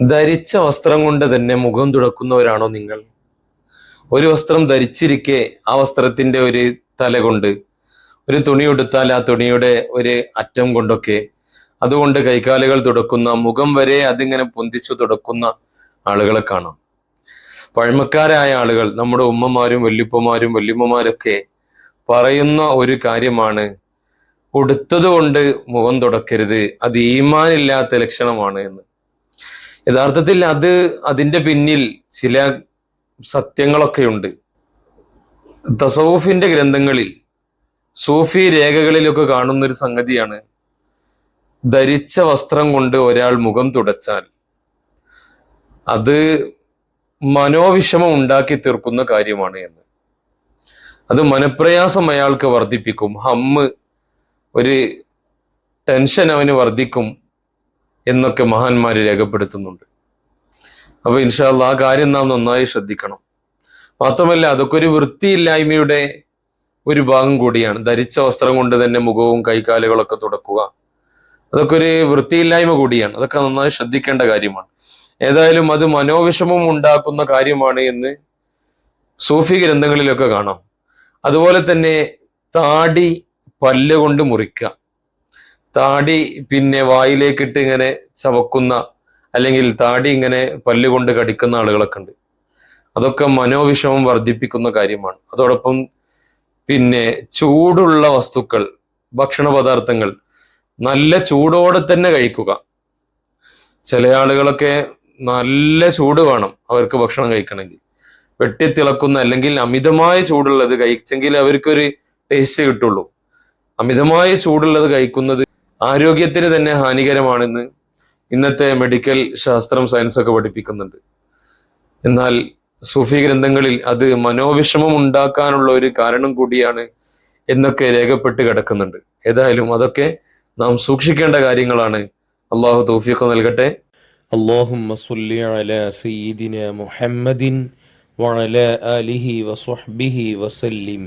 ധരിച്ച വസ്ത്രം കൊണ്ട് തന്നെ മുഖം തുടക്കുന്നവരാണോ നിങ്ങൾ? ഒരു വസ്ത്രം ധരിച്ചിരിക്കെ ആ വസ്ത്രത്തിന്റെ ഒരു തല കൊണ്ട് ഒരു തുണി ഉടുത്താൽ ആ തുണിയുടെ ഒരു അറ്റം കൊണ്ടൊക്കെ അതുകൊണ്ട് കൈകാലുകൾ തുടക്കുന്ന മുഖം വരെ അതിങ്ങനെ പൊന്തിച്ചു തുടക്കുന്ന ആളുകളെ കാണാം. പഴമക്കാരായ ആളുകൾ നമ്മുടെ ഉമ്മമാരും വല്യുപ്പമാരും വല്യമ്മമാരൊക്കെ പറയുന്ന ഒരു കാര്യമാണ് ഉടുത്തത് കൊണ്ട് മുഖം തുടക്കരുത് അത് ഈമാനില്ലാത്ത ലക്ഷണമാണ് എന്ന്. യഥാർത്ഥത്തിൽ അത് അതിന്റെ പിന്നിൽ ചില സത്യങ്ങളൊക്കെയുണ്ട് തസവുഫിന്റെ ഗ്രന്ഥങ്ങളിൽ സൂഫി രേഖകളിലൊക്കെ കാണുന്നൊരു സംഗതിയാണ് ധരിച്ച വസ്ത്രം കൊണ്ട് ഒരാൾ മുഖം തുടച്ചാൽ. അത് മനോവിഷമം ഉണ്ടാക്കി തീർക്കുന്ന കാര്യമാണ് എന്ന്. അത് മനപ്രയാസം അയാൾക്ക് വർദ്ധിപ്പിക്കും. ഹമ്മ് ഒരു ടെൻഷൻ അവന് വർദ്ധിക്കും. എന്നൊക്കെ മഹാന്മാര് രേഖപ്പെടുത്തുന്നുണ്ട്. അപ്പൊ ഇൻഷാല്ല ആ കാര്യം നാം നന്നായി ശ്രദ്ധിക്കണം. മാത്രമല്ല അതൊക്കെ ഒരു വൃത്തിയില്ലായ്മയുടെ ഒരു ഭാഗം കൂടിയാണ്. ധരിച്ച വസ്ത്രം കൊണ്ട് തന്നെ മുഖവും കൈകാലുകളൊക്കെ തുടക്കുക. അതൊക്കെ ഒരു വൃത്തിയില്ലായ്മ കൂടിയാണ്. അതൊക്കെ നന്നായി ശ്രദ്ധിക്കേണ്ട കാര്യമാണ്. ഏതായാലും അത് മനോവിഷമം ഉണ്ടാക്കുന്ന കാര്യമാണ് എന്ന് സൂഫി ഗ്രന്ഥങ്ങളിലൊക്കെ കാണാം. അതുപോലെ തന്നെ താടി പല്ല് കൊണ്ട് മുറിക്കുക. താടി പിന്നെ വായിലേക്കിട്ട് ഇങ്ങനെ ചവക്കുന്ന അല്ലെങ്കിൽ താടി ഇങ്ങനെ പല്ലുകൊണ്ട് കടിക്കുന്ന ആളുകളൊക്കെ ഉണ്ട്. അതൊക്കെ മനോവിഷമം വർദ്ധിപ്പിക്കുന്ന കാര്യമാണ്. അതോടൊപ്പം പിന്നെ ചൂടുള്ള വസ്തുക്കൾ ഭക്ഷണ പദാർത്ഥങ്ങൾ നല്ല ചൂടോടെ തന്നെ കഴിക്കുക. ചില ആളുകളൊക്കെ നല്ല ചൂട് വേണം അവർക്ക് ഭക്ഷണം കഴിക്കണമെങ്കിൽ. വെട്ടിത്തിളക്കുന്ന അല്ലെങ്കിൽ അമിതമായ ചൂടുള്ളത് കഴിച്ചെങ്കിൽ അവർക്കൊരു ടേസ്റ്റ് കിട്ടുള്ളൂ. അമിതമായ ചൂടുള്ളത് കഴിക്കുന്നത് ആരോഗ്യത്തിന് തന്നെ ഹാനികരമാണെന്ന് ഇന്നത്തെ മെഡിക്കൽ ശാസ്ത്രം സയൻസ് ഒക്കെ പഠിപ്പിക്കുന്നുണ്ട് എന്നാൽ സൂഫി ഗ്രന്ഥങ്ങളിൽ അത് മനോവിഷമം ഉണ്ടാക്കാനുള്ള ഒരു കാരണം കൂടിയാണ് എന്നൊക്കെ രേഖപ്പെട്ട് കിടക്കുന്നുണ്ട് ഏതായാലും അതൊക്കെ നാം സൂക്ഷിക്കേണ്ട കാര്യങ്ങളാണ് അള്ളാഹു തൗഫീഖ് നൽകട്ടെ اللهم صل على سيدنا محمد وعلى آله وصحبه وسلم